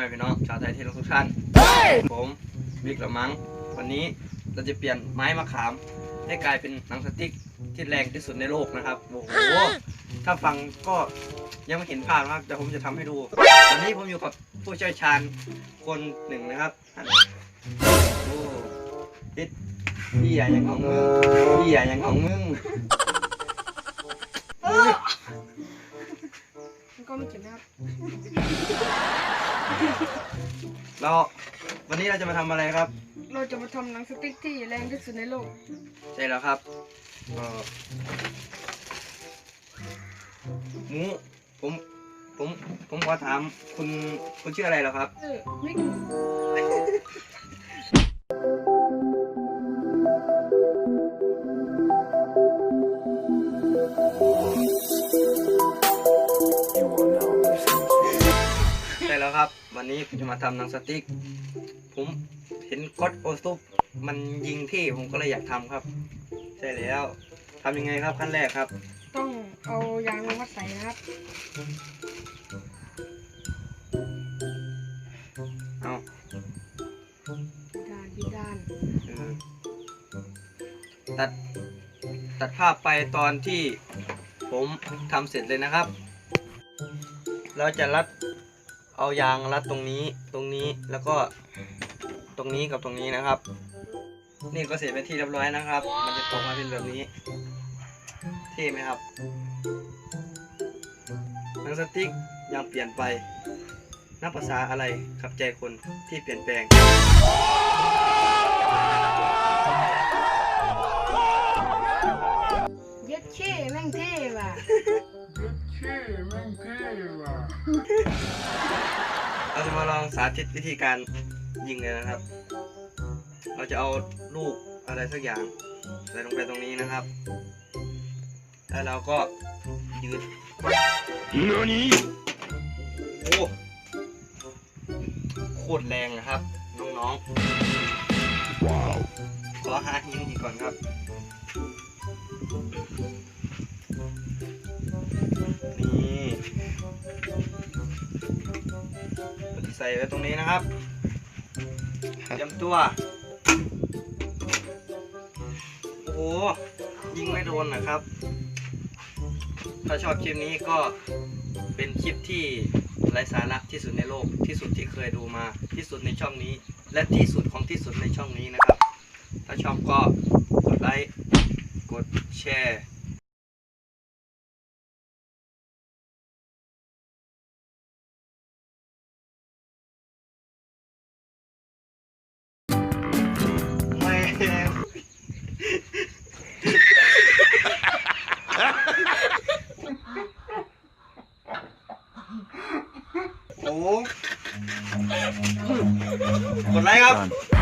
แม่พี่น้องชาวไทยที่รักทุกท่านผมบิ๊กละมังวันนี้เราจะเปลี่ยนไม้มะขาม ให้กลายเป็นหนังสติ๊กที่แรงที่สุดในโลกนะครับโอ้โหถ้าฟังก็ยังไม่เห็นภาพนะครับแต่ผมจะทำให้ดูวันนี้ผมอยู่กับผู้เชี่ยวชาญคนหนึ่งนะครับโอ้ติดพี่ใหญ่ยังของมึงพี่ใหญ่ยังของมึงมันก็ไม่เจ็บนะครับ เราวันนี้เราจะมาทำอะไรครับ เราจะมาทำหนังสติ๊กที่แรงที่สุดในโลก ใช่แล้วครับก็หมูผมผมผมขอถามคุณคุณชื่ออะไรเหรอครับ เออไม่ วครับวันนี้ผมจะมาทำหนังสติ๊ก ผมเห็นก๊อตโอซุปมันยิงที่ผมก็เลยอยากทำครับ ใช่แล้วทำยังไงครับขั้นแรกครับ ต้องเอายางมาใส่นะครับ เอาด้านที่ด้านเออตัด ตัดภาพไปตอนที่ผมทำเสร็จเลยนะครับ เราจะรัด เอายางรัดตรงนี้ตรงนี้แล้วก็ตรงนี้กับตรงนี้นะครับ นี่ก็เสร็จเป็นที่เรียบร้อยนะครับ มันจะตกมาเป็นแบบนี้เท่ไหมครับหนังสติ๊กยังเปลี่ยนไปนับภาษาอะไรขับใจคนที่เปลี่ยนแปลงเย็ดเช่แม่งเท่ว่ะ เราจะมาลองสาธิตวิธีการยิงเลยนะครับ เราจะเอาลูกอะไรสักอย่างใส่ลงไปตรงนี้นะครับ แล้วเราก็ยืดโอ้โคตรแรงนะครับ น้องๆ ว้าวขอหาหินอีกก่อนครับ นี่เราจะ ใส่ไว้ตรงนี้นะครับเตรียมตัว โอ้โห ยิงไม่โดนนะครับ ถ้าชอบคลิปนี้ก็เป็นคลิปที่ไร้สาระที่สุดในโลกที่สุดที่เคยดูมาที่สุดในช่องนี้ และที่สุดของที่สุดในช่องนี้นะครับ ถ้าชอบก็กดไลค์กดแชร์ โอ้กดไลค์ครับบ๊ายบายครับ